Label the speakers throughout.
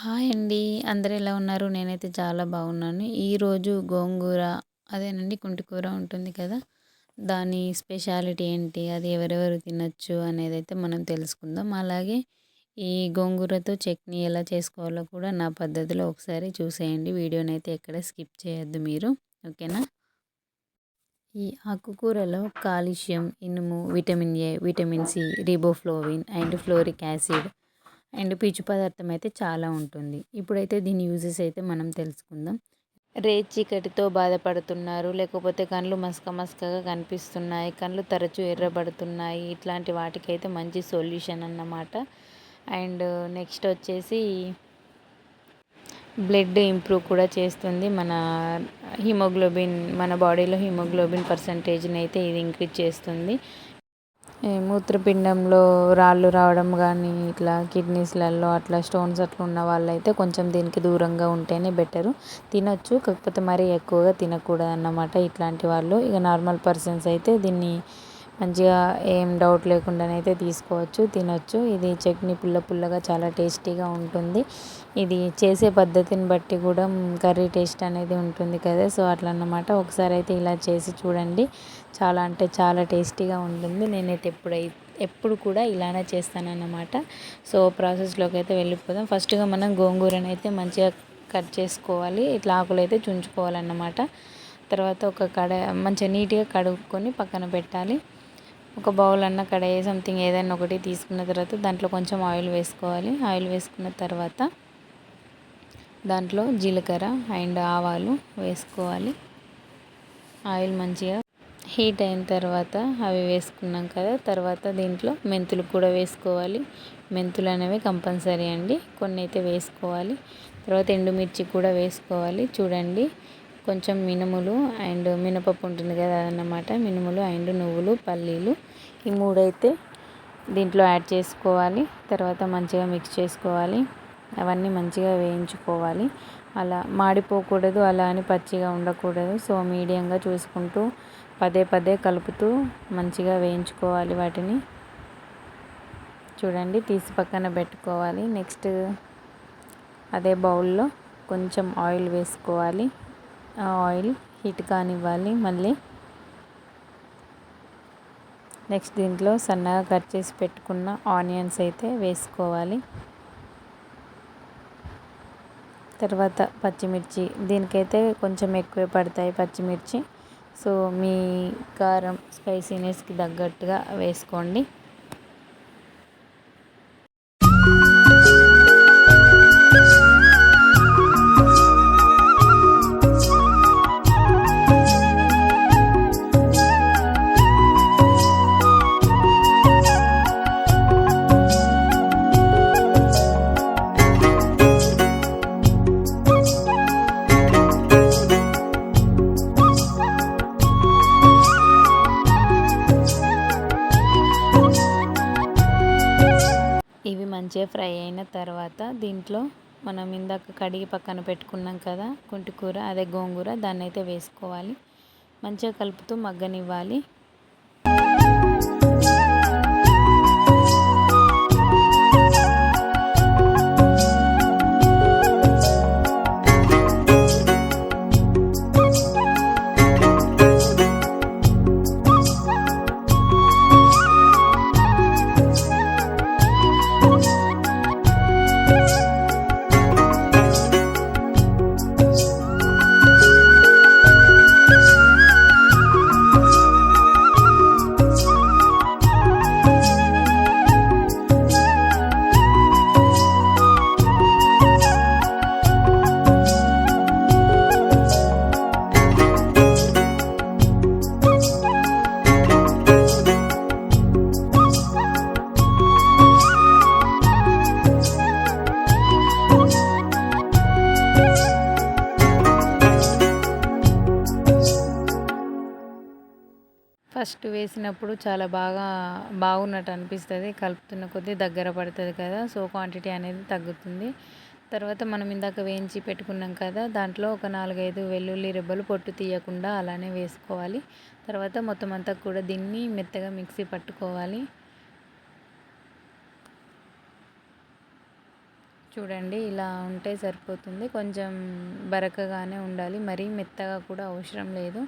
Speaker 1: Hi అండి. అందరు ఎలా ఉన్నారు? నేనైతే చాలా బాగున్నాను. ఈరోజు గోంగూర అదేనండి కుంటికూర ఉంటుంది కదా? దాని స్పెషాలిటీ ఏంటి? అది ఎవరెవరు తినచ్చు అనేది అయితే మనం తెలుసుకుందాం. అలాగే ఈ గోంగూరతో చట్నీ ఎలా చేసుకోవాలో కూడా నా పద్ధతిలో ఒకసారి చూసేయండి. వీడియోని అయితే ఎక్కడ స్కిప్ చేయొద్దు మీరు. ఓకేనా? ఈ ఆకుకూరలో కాల్షియం ఇనుము vitamin A vitamin C riboflavin and folic acid and పీచు పదార్థం అయితే చాలా ఉంటుంది. ఇప్పుడైతే దీని యూజెస్ అయితే మనం తెలుసుకుందాం. రే చీకటితో బాధపడుతున్నారు. లేకపోతే కళ్ళు మసక మసకగా కనిపిస్తున్నాయి. కళ్ళు తరచూ ఎర్రబడుతున్నాయి. ఇట్లాంటి వాటికైతే మంచి సొల్యూషన్ అన్నమాట. అండ్ నెక్స్ట్ వచ్చేసి బ్లడ్ ఇంప్రూవ్ కూడా చేస్తుంది. మన హిమోగ్లోబిన్ మన బాడీలో హిమోగ్లోబిన్ పర్సంటేజ్ని అయితే ఇది ఇంక్రీజ్ చేస్తుంది. మూత్రపిండంలో రాళ్ళు రావడం కానీ ఇట్లా కిడ్నీస్లలో అట్లా స్టోన్స్ అట్లా ఉన్న వాళ్ళైతే కొంచెం దీనికి దూరంగా ఉంటేనే బెటరు. తినొచ్చు కాకపోతే మరీ ఎక్కువగా తినకూడదు అన్నమాట ఇట్లాంటి వాళ్ళు. ఇక నార్మల్ పర్సన్స్ అయితే దీన్ని మంచిగా ఏం డౌట్ లేకుండానైతే తీసుకోవచ్చు తినొచ్చు. ఇది చట్నీ పుల్ల పుల్లగా చాలా టేస్టీగా ఉంటుంది. ఇది చేసే పద్ధతిని బట్టి కూడా కర్రీ టేస్ట్ అనేది ఉంటుంది కదా. సో అట్లా అన్నమాట ఒకసారి అయితే ఇలా చేసి చూడండి. చాలా అంటే చాలా టేస్టీగా ఉంటుంది. నేనైతే ఎప్పుడై ఎప్పుడు కూడా ఇలానే చేస్తానన్నమాట. సో ప్రాసెస్లోకి అయితే వెళ్ళిపోదాం. ఫస్ట్గా మనం గోంగూరని అయితే మంచిగా కట్ చేసుకోవాలి. ఇట్లా ఆకులు అయితే చుంచుకోవాలన్నమాట. తర్వాత ఒక కడ మంచిగా నీట్గా కడుక్కొని పక్కన పెట్టాలి. ఒక బౌల్ అన్న కడాయి సంథింగ్ ఏదైనా ఒకటి తీసుకున్న తర్వాత దాంట్లో కొంచెం ఆయిల్ వేసుకోవాలి. ఆయిల్ వేసుకున్న తర్వాత దాంట్లో జీలకర్ర అండ్ ఆవాలు వేసుకోవాలి. ఆయిల్ మంచిగా హీట్ అయిన తర్వాత అవి వేసుకున్నాం కదా తర్వాత దీంట్లో మెంతులు కూడా వేసుకోవాలి. మెంతులు అనేవి కంపల్సరీ అండి కొన్ని అయితే వేసుకోవాలి. తర్వాత ఎండుమిర్చి కూడా వేసుకోవాలి. చూడండి కొంచెం మినుములు అండ్ మినపప్పు ఉంటుంది కదా అన్నమాట. మినుములు అండ్ నువ్వులు పల్లీలు ఈ మూడైతే దీంట్లో యాడ్ చేసుకోవాలి. తర్వాత మంచిగా మిక్స్ చేసుకోవాలి. అవన్నీ మంచిగా వేయించుకోవాలి. అలా మాడిపోకూడదు అలా అని పచ్చిగా ఉండకూడదు. సో మీడియంగా చూసుకుంటూ పదే పదే కలుపుతూ మంచిగా వేయించుకోవాలి వాటిని. చూడండి తీసి పక్కన పెట్టుకోవాలి. నెక్స్ట్ అదే బౌల్లో కొంచెం ఆయిల్ వేసుకోవాలి. ఆయిల్ హీట్ కానివ్వాలి మళ్ళీ. నెక్స్ట్ దీంట్లో సన్నగా కట్ చేసి పెట్టుకున్న ఆనియన్స్ అయితే వేసుకోవాలి. తర్వాత పచ్చిమిర్చి దీనికైతే కొంచెం ఎక్కువే పడతాయి పచ్చిమిర్చి. సో మీ కారం స్పైసీనెస్కి తగ్గట్టుగా వేసుకోండి. ఫ్రై అయిన తర్వాత దీంట్లో మనం ఇందాక కడిగి పక్కన పెట్టుకున్నాం కదా కుంటికూర అదే గోంగూర దాన్ని అయితే వేసుకోవాలి. మంచిగా కలుపుతూ మగ్గనివ్వాలి. ఫస్ట్ వేసినప్పుడు చాలా బాగా బాగున్నట్టు అనిపిస్తుంది. కలుపుతున్న కొద్దీ దగ్గర పడుతుంది కదా సో క్వాంటిటీ అనేది తగ్గుతుంది. తర్వాత మనం ఇందాక వేయించి పెట్టుకున్నాం కదా దాంట్లో ఒక నాలుగైదు వెల్లుల్లి రెబ్బలు పొట్టు తీయకుండా అలానే వేసుకోవాలి. తర్వాత మొత్తం అంతా కూడా దీన్ని మెత్తగా మిక్సీ పట్టుకోవాలి. చూడండి ఇలా ఉంటే సరిపోతుంది. కొంచెం బరకగానే ఉండాలి. మరీ మెత్తగా కూడా అవసరం లేదు.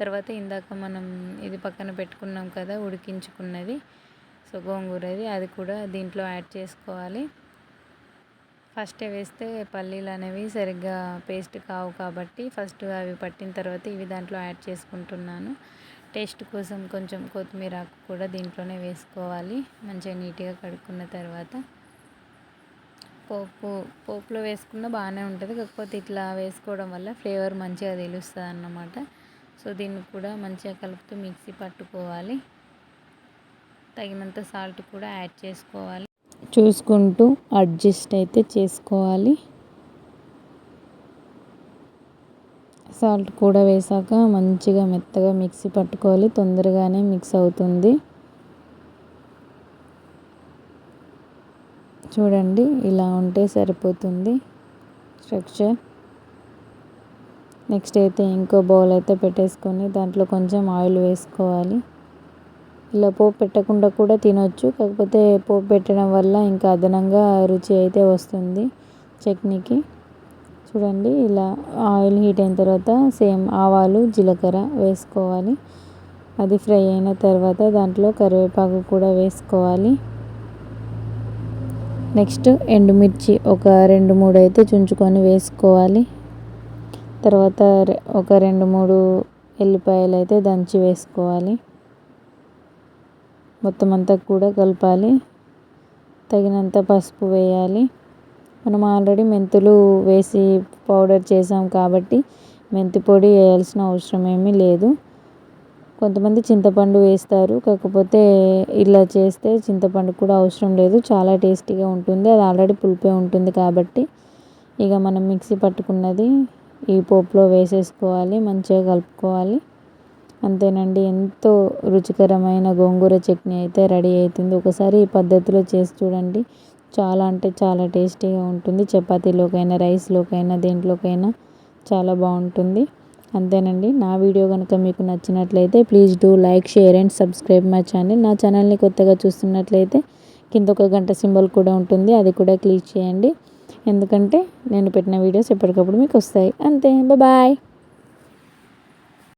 Speaker 1: తర్వాత ఇందాక మనం ఇది పక్కన పెట్టుకున్నాం కదా ఉడికించుకున్నది. సో గోంగూరది అది కూడా దీంట్లో యాడ్ చేసుకోవాలి. ఫస్టే వేస్తే పల్లీలు అనేవి సరిగ్గా పేస్ట్ కావు కాబట్టి ఫస్ట్ అవి పట్టిన తర్వాత ఇవి దాంట్లో యాడ్ చేసుకుంటున్నాను. టేస్ట్ కోసం కొంచెం కొత్తిమీర ఆకు కూడా దీంట్లోనే వేసుకోవాలి. మంచిగా నీట్గా కడుక్కున్న తర్వాత. పోపు పోపులో వేసుకున్న బాగానే ఉంటుంది. కాకపోతే ఇట్లా వేసుకోవడం వల్ల ఫ్లేవర్ మంచిగా తెలుస్తుంది అన్నమాట సో దీన్ని కూడా మంచిగా కలుపుతూ మిక్సీ పట్టుకోవాలి. తగినంత సాల్ట్ కూడా యాడ్ చేసుకోవాలి. చూసుకుంటూ అడ్జస్ట్ అయితే చేసుకోవాలి. సాల్ట్ కూడా వేసాక మంచిగా మెత్తగా మిక్సీ పట్టుకోవాలి. తొందరగానే మిక్స్ అవుతుంది. చూడండి ఇలా ఉంటే సరిపోతుంది స్ట్రక్చర్. నెక్స్ట్ అయితే ఇంకో బౌల్ అయితే పెట్టేసుకొని దాంట్లో కొంచెం ఆయిల్ వేసుకోవాలి. ఇలా పోపు పెట్టకుండా కూడా తినొచ్చు కాకపోతే పోపు పెట్టడం వల్ల ఇంకా అదనంగా రుచి అయితే వస్తుంది చట్నీకి. చూడండి ఇలా ఆయిల్ హీట్ అయిన తర్వాత సేమ్ ఆవాలు జీలకర్ర వేసుకోవాలి. అది ఫ్రై అయిన తర్వాత దాంట్లో కరివేపాకు కూడా వేసుకోవాలి. నెక్స్ట్ ఎండుమిర్చి ఒక రెండు మూడు అయితే చుంచుకొని వేసుకోవాలి. తర్వాత ఒక రెండు మూడు ఎల్లిపాయలు అయితే దంచి వేసుకోవాలి. మొత్తం అంతా కూడా కలపాలి. తగినంత పసుపు వేయాలి. మనం ఆల్రెడీ మెంతులు వేసి పౌడర్ చేసాం కాబట్టి మెంతి పొడి వేయాల్సిన అవసరం ఏమీ లేదు. కొంతమంది చింతపండు వేస్తారు. కాకపోతే ఇలా చేస్తే చింతపండు కూడా అవసరం లేదు. చాలా టేస్టీగా ఉంటుంది. అది ఆల్రెడీ పులిపే ఉంటుంది కాబట్టి ఇక మనం మిక్సీ పట్టుకున్నది ఈ పోపులో వేసేసుకోవాలి. మంచిగా కలుపుకోవాలి. అంతేనండి. ఎంతో రుచికరమైన గోంగూర చట్నీ అయితే రెడీ అవుతుంది. ఒకసారి ఈ పద్ధతిలో చేసి చూడండి. చాలా అంటే చాలా టేస్టీగా ఉంటుంది. చపాతీలోకైనా రైస్లోకైనా దేంట్లోకైనా చాలా బాగుంటుంది. అంతేనండి. నా వీడియో కనుక మీకు నచ్చినట్లయితే please do like share and subscribe my channel. నా ఛానల్ని కొత్తగా చూస్తున్నట్లయితే కింద ఒక గంట సింబల్ కూడా ఉంటుంది. అది కూడా క్లిక్ చేయండి. ఎందుకంటే నేను పెట్టిన వీడియోస్ ఎప్పటికప్పుడు మీకు వస్తాయి. అంతే. బాయ్.